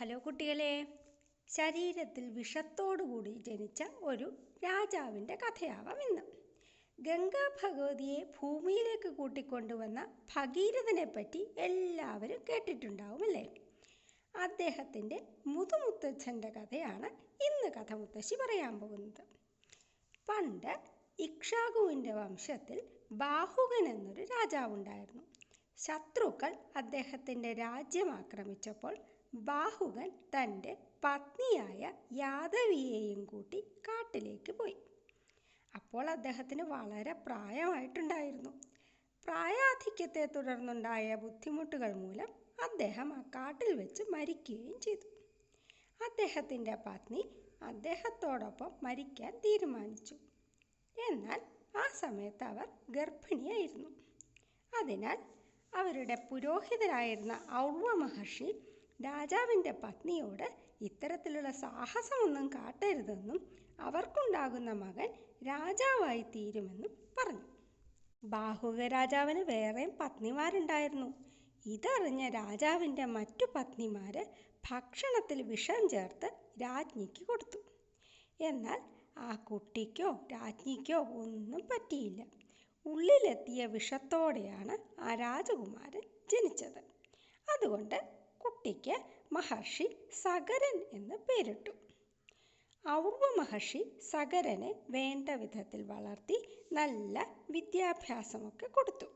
Hello കുട്ടികളെ ശരീരത്തിൽ വിഷത്തോടുകൂടി ജനിച്ച ഒരു രാജാവിന്റെ കഥയാവാം ഇന്ന്. ഗംഗാ ഭഗവതിയെ ഭൂമിയിലേക്ക് കൂട്ടിക്കൊണ്ടുവന്ന ഭഗീരഥനെ പറ്റി എല്ലാവരും കേട്ടിട്ടുണ്ടാവുമല്ലേ അദ്ദേഹത്തിന്റെ മുതുമുത്തച്ഛന്റെ കഥയാണ് ഇന്ന് കഥ മുത്തശ്ശി പറയാൻ പോകുന്നത്. പണ്ട് ഇക്ഷാഗുവിന്റെ വംശത്തിൽ ബാഹുകൻ എന്നൊരു രാജാവുണ്ടായിരുന്നു. ശത്രുക്കൾ അദ്ദേഹത്തിന്റെ രാജ്യം ആക്രമിച്ചപ്പോൾ ബാഹുകൻ തന്റെ പത്നിയായ യാദവിയെയും കൂട്ടി കാട്ടിലേക്ക് പോയി. അപ്പോൾ അദ്ദേഹത്തിന് വളരെ പ്രായമായിട്ടുണ്ടായിരുന്നു. പ്രായാധിക്യത്തെ തുടർന്നുണ്ടായ ബുദ്ധിമുട്ടുകൾ മൂലം അദ്ദേഹം ആ കാട്ടിൽ വെച്ച് മരിക്കുകയും ചെയ്തു. അദ്ദേഹത്തിന്റെ പത്നി അദ്ദേഹത്തോടൊപ്പം മരിക്കാൻ തീരുമാനിച്ചു. എന്നാൽ ആ സമയത്ത് അവർ ഗർഭിണിയായിരുന്നു. അതിനാൽ അവരുടെ പുരോഹിതരായിരുന്ന ഔർവ മഹർഷി രാജാവിന്റെ പത്നിയോട് ഇത്തരത്തിലുള്ള സാഹസമൊന്നും കാട്ടരുതെന്നും അവർക്കുണ്ടാകുന്ന മകൻ രാജാവായി തീരുമെന്നും പറഞ്ഞു. ബാഹുക രാജാവിന് വേറെയും പത്നിമാരുണ്ടായിരുന്നു. ഇതറിഞ്ഞ രാജാവിന്റെ മറ്റു പത്നിമാർ ഭക്ഷണത്തിൽ വിഷം ചേർത്ത് രാജ്ഞിക്ക് കൊടുത്തു. എന്നാൽ ആ കുട്ടിക്കോ രാജ്ഞിക്കോ ഒന്നും പറ്റിയില്ല. ഉള്ളിലെത്തിയ വിഷത്തോടെയാണ് ആ രാജകുമാരൻ ജനിച്ചത്. അതുകൊണ്ട് കുട്ടിക്ക് മഹർഷി സകരൻ എന്ന് പേരിട്ടു. ഔർവ മഹർഷി സകരനെ വേണ്ട വിധത്തിൽ വളർത്തി നല്ല വിദ്യാഭ്യാസമൊക്കെ കൊടുത്തു.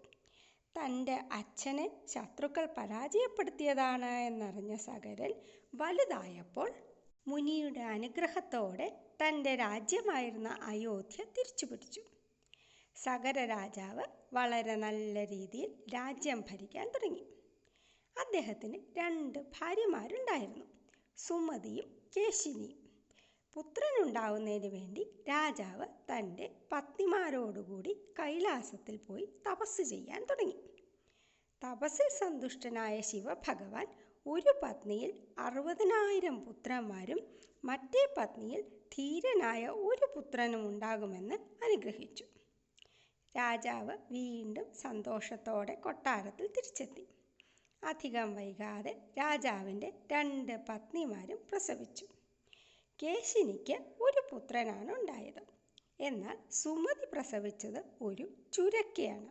തന്റെ അച്ഛനെ ശത്രുക്കൾ പരാജയപ്പെടുത്തിയതാണ് എന്നറിഞ്ഞ സകരൻ വലുതായപ്പോൾ മുനിയുടെ അനുഗ്രഹത്തോടെ തന്റെ രാജ്യമായിരുന്ന അയോധ്യ തിരിച്ചു പിടിച്ചു. സകര രാജാവ് വളരെ നല്ല രീതിയിൽ രാജ്യം ഭരിക്കാൻ തുടങ്ങി. അദ്ദേഹത്തിന് രണ്ട് ഭാര്യമാരുണ്ടായിരുന്നു. സുമതിയും കേശിനിയും. പുത്രനുണ്ടാവുന്നതിന് വേണ്ടി രാജാവ് തന്റെ പത്നിമാരോടുകൂടി കൈലാസത്തിൽ പോയി തപസ് ചെയ്യാൻ തുടങ്ങി. തപസ്സിൽ സന്തുഷ്ടനായ ശിവഭഗവാൻ ഒരു പത്നിയിൽ അറുപതിനായിരം പുത്രന്മാരും മറ്റേ പത്നിയിൽ ധീരനായ ഒരു പുത്രനും ഉണ്ടാകുമെന്ന് അനുഗ്രഹിച്ചു. രാജാവ് വീണ്ടും സന്തോഷത്തോടെ കൊട്ടാരത്തിൽ തിരിച്ചെത്തി. അധികം വൈകാതെ രാജാവിന്റെ രണ്ട് പത്നിമാരും പ്രസവിച്ചു. കേശിനിക്ക് ഒരു പുത്രനാണ് ഉണ്ടായത്. എന്നാൽ സുമതി പ്രസവിച്ചത് ഒരു ചുരക്കയാണ്.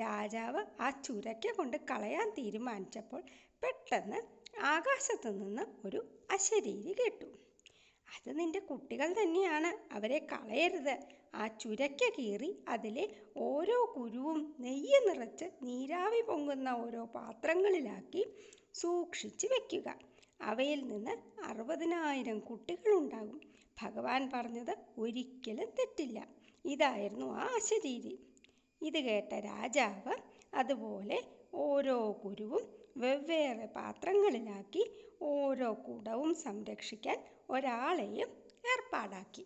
രാജാവ് ആ ചുരക്ക കൊണ്ട് കളയാൻ തീരുമാനിച്ചപ്പോൾ പെട്ടെന്ന് ആകാശത്തു നിന്ന് ഒരു അശരീരി കേട്ടു. അത് നിന്റെ കുട്ടികൾ തന്നെയാണ്. അവരെ കളയരുത്. ആ ചുരക്ക കീറി അതിലെ ഓരോ കുരുവും നെയ്യ് നിറച്ച് നീരാവി പൊങ്ങുന്ന ഓരോ പാത്രങ്ങളിലാക്കി സൂക്ഷിച്ചു വെക്കുക. അവയിൽ നിന്ന് അറുപതിനായിരം കുട്ടികളുണ്ടാകും. ഭഗവാൻ പറഞ്ഞത് ഒരിക്കലും തെറ്റില്ല. ഇതായിരുന്നു ആ അശരീരി ഇത് കേട്ട രാജാവ് അതുപോലെ ഓരോ കുരുവും വെവ്വേറെ പാത്രങ്ങളിലാക്കി ഓരോ കുടവും സംരക്ഷിക്കാൻ ഒരാളെയും ഏർപ്പാടാക്കി.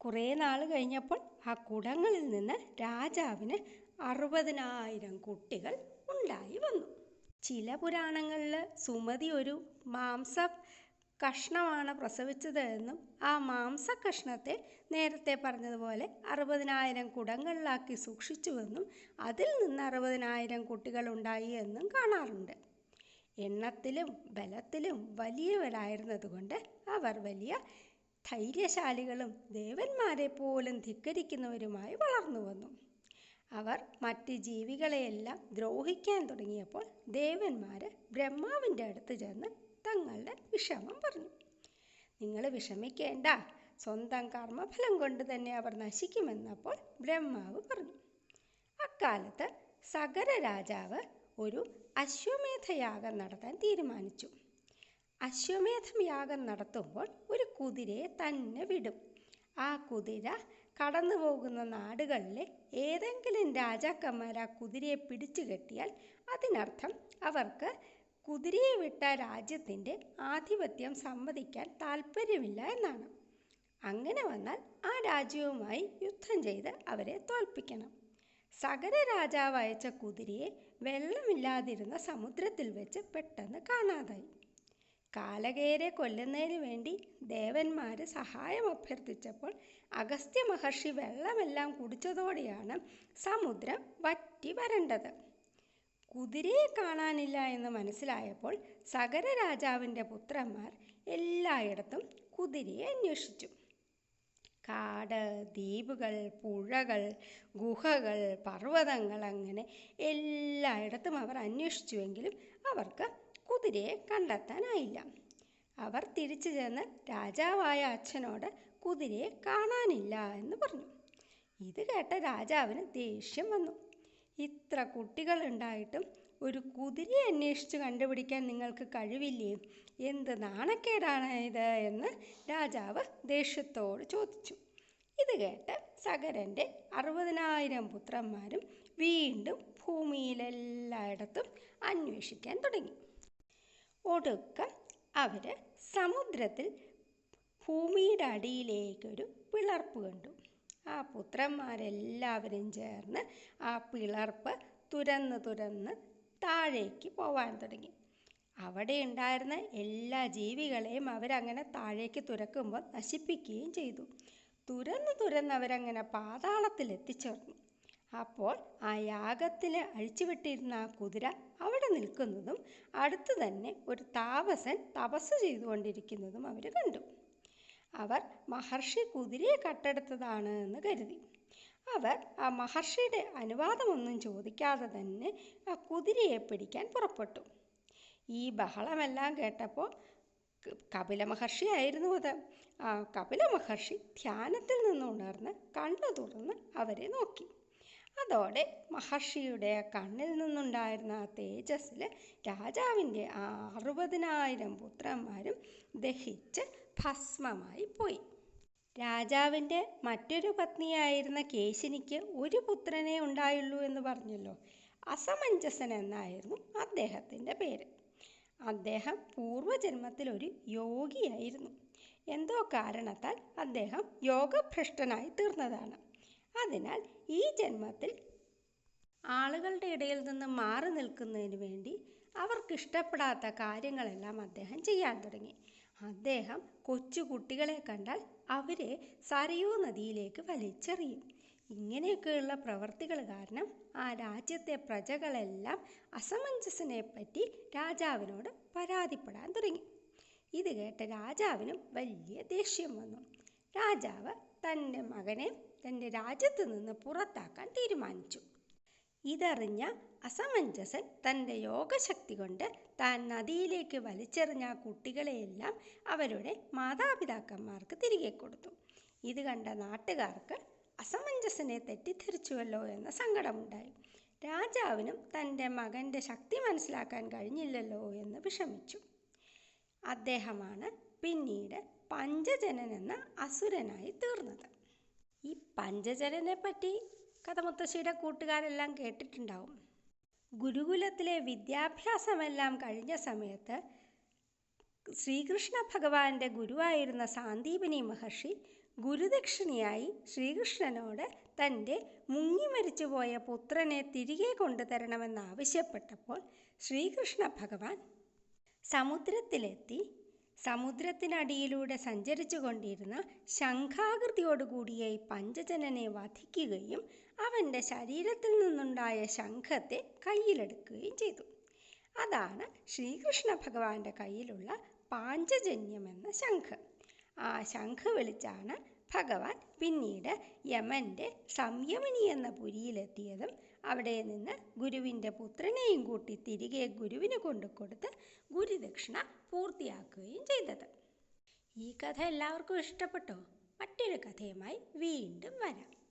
കുറേ നാൾ കഴിഞ്ഞപ്പോൾ ആ കുടങ്ങളിൽ നിന്ന് രാജാവിന് അറുപതിനായിരം കുട്ടികൾ ഉണ്ടായി വന്നു. ചില പുരാണങ്ങളിൽ സുമതി ഒരു മാംസ കഷ്ണമാണ് പ്രസവിച്ചത് എന്നും ആ മാംസ കഷ്ണത്തെ നേരത്തെ പറഞ്ഞതുപോലെ അറുപതിനായിരം കുടങ്ങളിലാക്കി സൂക്ഷിച്ചുവെന്നും അതിൽ നിന്ന് അറുപതിനായിരം കുട്ടികൾ ഉണ്ടായി എന്നും കാണാറുണ്ട്. എണ്ണത്തിലും ബലത്തിലും വലിയവരായിരുന്നതുകൊണ്ട് അവർ വലിയ ധൈര്യശാലികളും ദേവന്മാരെ പോലും ധിക്കരിക്കുന്നവരുമായി വളർന്നു വന്നു. അവർ മറ്റ് ജീവികളെയെല്ലാം ദ്രോഹിക്കാൻ തുടങ്ങിയപ്പോൾ ദേവന്മാർ ബ്രഹ്മാവിന്റെ അടുത്ത് ചെന്ന് തങ്ങളുടെ വിഷമം പറഞ്ഞു. നിങ്ങൾ വിഷമിക്കേണ്ട. സ്വന്തം കർമ്മഫലം കൊണ്ട് തന്നെ അവർ നശിക്കുമെന്നപ്പോൾ ബ്രഹ്മാവ് പറഞ്ഞു. അക്കാലത്ത് സഗര രാജാവ് ഒരു അശ്വമേധയാഗം നടത്താൻ തീരുമാനിച്ചു. അശ്വമേധം യാഗം നടത്തുമ്പോൾ ഒരു കുതിരയെ തന്നെ വിടും. ആ കുതിര കടന്നു പോകുന്ന നാടുകളിലെ ഏതെങ്കിലും രാജാക്കന്മാർ ആ കുതിരയെ പിടിച്ചു കെട്ടിയാൽ അതിനർത്ഥം അവർക്ക് കുതിരയെ വിട്ട രാജ്യത്തിന്റെ ആധിപത്യം സമ്മതിക്കാൻ താല്പര്യമില്ല എന്നാണ്. അങ്ങനെ വന്നാൽ ആ രാജ്യവുമായി യുദ്ധം ചെയ്ത് അവരെ തോൽപ്പിക്കണം. സഗര രാജാവ് അയച്ച കുതിരയെ വെള്ളമില്ലാതിരുന്ന സമുദ്രത്തിൽ വെച്ച് പെട്ടെന്ന് കാണാതായി. കാലകേരെ കൊല്ലുന്നതിന് വേണ്ടി ദേവന്മാർ സഹായം അഭ്യർത്ഥിച്ചപ്പോൾ അഗസ്ത്യ മഹർഷി വെള്ളമെല്ലാം കുടിച്ചതോടെയാണ് സമുദ്രം വറ്റി വരണ്ടത്. കുതിരയെ കാണാനില്ല എന്ന് മനസ്സിലായപ്പോൾ സഗര രാജാവിന്റെ പുത്രന്മാർ എല്ലായിടത്തും കുതിരയെ അന്വേഷിച്ചു. കാട് ദ്വീപുകൾ പുഴകൾ ഗുഹകൾ പർവതങ്ങൾ അങ്ങനെ എല്ലായിടത്തും അവർ അന്വേഷിച്ചുവെങ്കിലും അവർക്ക് കുതിരയെ കണ്ടെത്താനായില്ല. അവർ തിരിച്ചു ചെന്ന് രാജാവായ അച്ഛനോട് കുതിരയെ കാണാനില്ല എന്ന് പറഞ്ഞു. ഇത് കേട്ട രാജാവിന് ദേഷ്യം വന്നു. ഇത്ര കുട്ടികളുണ്ടായിട്ടും ഒരു കുതിരയെ അന്വേഷിച്ച് കണ്ടുപിടിക്കാൻ നിങ്ങൾക്ക് കഴിവില്ലേ? എന്ത് നാണക്കേടാണ് ഇത്? എന്ന് രാജാവ് ദേഷ്യത്തോട് ചോദിച്ചു. ഇത് കേട്ട് സകരന്റെ അറുപതിനായിരം പുത്രന്മാരും വീണ്ടും ഭൂമിയിലെല്ലായിടത്തും അന്വേഷിക്കാൻ തുടങ്ങി. ഒടുക്കം അവർ സമുദ്രത്തിൽ ഭൂമിയുടെ അടിയിലേക്കൊരു പിളർപ്പ് കണ്ടു. ആ പുത്രന്മാരെല്ലാവരും ചേർന്ന് ആ പിളർപ്പ് തുരന്ന് തുരന്ന് താഴേക്ക് പോവാൻ തുടങ്ങി. അവിടെ ഉണ്ടായിരുന്ന എല്ലാ ജീവികളെയും അവരങ്ങനെ താഴേക്ക് തുരക്കുമ്പോൾ നശിപ്പിക്കുകയും ചെയ്തു. തുരന്ന് തുരന്ന് അവരങ്ങനെ പാതാളത്തിൽ എത്തിച്ചേർന്നു അപ്പോൾ ആ യാഗത്തിൽ അഴിച്ചുവിട്ടിരുന്ന ആ കുതിര അവിടെ നിൽക്കുന്നതും അടുത്ത് തന്നെ ഒരു താപസൻ തപസ് ചെയ്തുകൊണ്ടിരിക്കുന്നതും അവർ കണ്ടു. അവർ മഹർഷി കുതിരയെ കട്ടെടുത്തതാണ് എന്ന് കരുതി. അവർ ആ മഹർഷിയുടെ അനുവാദമൊന്നും ചോദിക്കാതെ തന്നെ ആ കുതിരയെ പിടിക്കാൻ പുറപ്പെട്ടു. ഈ ബഹളമെല്ലാം കേട്ടപ്പോൾ കപില കപില മഹർഷിയായിരുന്നു അത്. ആ കപില മഹർഷി ധ്യാനത്തിൽ നിന്ന് ഉണർന്ന് കണ്ണു തുറന്ന് അവരെ നോക്കി. അതോടെ മഹർഷിയുടെ കണ്ണിൽ നിന്നുണ്ടായിരുന്ന ആ തേജസ്സിൽ രാജാവിന്റെ ആ അറുപതിനായിരം പുത്രന്മാരും ദഹിച്ച് ഭസ്മമായി പോയി. രാജാവിന്റെ മറ്റൊരു പത്നിയായിരുന്ന കേശിനിക്ക് ഒരു പുത്രനെ ഉണ്ടായുള്ളൂ എന്ന് പറഞ്ഞല്ലോ. അസമഞ്ജസൻ എന്നായിരുന്നു അദ്ദേഹത്തിന്റെ പേര്. അദ്ദേഹം പൂർവജന്മത്തിൽ ഒരു യോഗിയായിരുന്നു. എന്തോ കാരണത്താൽ അദ്ദേഹം യോഗഭ്രഷ്ടനായി തീർന്നതാണ്. അതിനാൽ ഈ ജന്മത്തിൽ ആളുകളുടെ ഇടയിൽ നിന്ന് മാറി നിൽക്കുന്നതിന് വേണ്ടി അവർക്കിഷ്ടപ്പെടാത്ത കാര്യങ്ങളെല്ലാം അദ്ദേഹം ചെയ്യാൻ തുടങ്ങി. അദ്ദേഹം കൊച്ചു കുട്ടികളെ കണ്ടാൽ അവരെ സരയൂ നദിയിലേക്ക് വലിച്ചെറിയും. ഇങ്ങനെയൊക്കെയുള്ള പ്രവർത്തികൾ കാരണം ആ രാജ്യത്തെ പ്രജകളെല്ലാം അസമഞ്ജസനെ പറ്റി രാജാവിനോട് പരാതിപ്പെടാൻ തുടങ്ങി. ഇത് കേട്ട രാജാവിനും വലിയ ദേഷ്യം വന്നു. രാജാവ് തന്റെ മകനെ തന്റെ രാജ്യത്ത് നിന്ന് പുറത്താക്കാൻ തീരുമാനിച്ചു. ഇതറിഞ്ഞ അസമഞ്ജസൻ തന്റെ യോഗശക്തി കൊണ്ട് താൻ നദിയിലേക്ക് വലിച്ചെറിഞ്ഞ കുട്ടികളെയെല്ലാം അവരുടെ മാതാപിതാക്കന്മാർക്ക് തിരികെ കൊടുത്തു. ഇത് കണ്ട നാട്ടുകാർക്ക് അസമഞ്ജസനെ തെറ്റിദ്ധരിച്ചുവല്ലോ എന്ന സങ്കടമുണ്ടായി. രാജാവിനും തന്റെ മകന്റെ ശക്തി മനസ്സിലാക്കാൻ കഴിഞ്ഞില്ലല്ലോ എന്ന് വിഷമിച്ചു. അദ്ദേഹമാണ് പിന്നീട് പഞ്ചജനൻ എന്ന അസുരനായി തീർന്നത്. ഈ പഞ്ചജനനെ പറ്റി കഥമുത്തശ്ശിയുടെ കൂട്ടുകാരെല്ലാം കേട്ടിട്ടുണ്ടാവും. ഗുരുകുലത്തിലെ വിദ്യാഭ്യാസമെല്ലാം കഴിഞ്ഞ സമയത്ത് ശ്രീകൃഷ്ണ ഭഗവാന്റെ ഗുരുവായിരുന്ന സാന്ദീപിനി മഹർഷി ഗുരുദക്ഷിണിയായി ശ്രീകൃഷ്ണനോട് തന്റെ മുങ്ങി മരിച്ചുപോയ പുത്രനെ തിരികെ കൊണ്ടുതരണമെന്നാവശ്യപ്പെട്ടപ്പോൾ ശ്രീകൃഷ്ണ ഭഗവാൻ സമുദ്രത്തിലെത്തി. സമുദ്രത്തിനടിയിലൂടെ സഞ്ചരിച്ചു കൊണ്ടിരുന്ന ശംഖാകൃതിയോടുകൂടിയ ഈ പഞ്ചജനനെ വധിക്കുകയും അവന്റെ ശരീരത്തിൽ നിന്നുണ്ടായ ശംഖത്തെ കയ്യിലെടുക്കുകയും ചെയ്തു. അതാണ് ശ്രീകൃഷ്ണ ഭഗവാന്റെ കയ്യിലുള്ള പാഞ്ചജന്യം എന്ന ശംഖ്. ആ ശംഖ് വിളിച്ചാണ് ഭഗവാൻ പിന്നീട് യമന്റെ സംയമനി എന്ന പുരിയിലെത്തിയതും അവിടെ നിന്ന് ഗുരുവിന്റെ പുത്രനെയും കൂട്ടി തിരികെ ഗുരുവിന് കൊണ്ടു കൊടുത്ത് ഗുരുദക്ഷിണ പൂർത്തിയാക്കുകയും ചെയ്തത്. ഈ കഥ എല്ലാവർക്കും ഇഷ്ടപ്പെട്ടോ? മറ്റൊരു കഥയുമായി വീണ്ടും വരാം.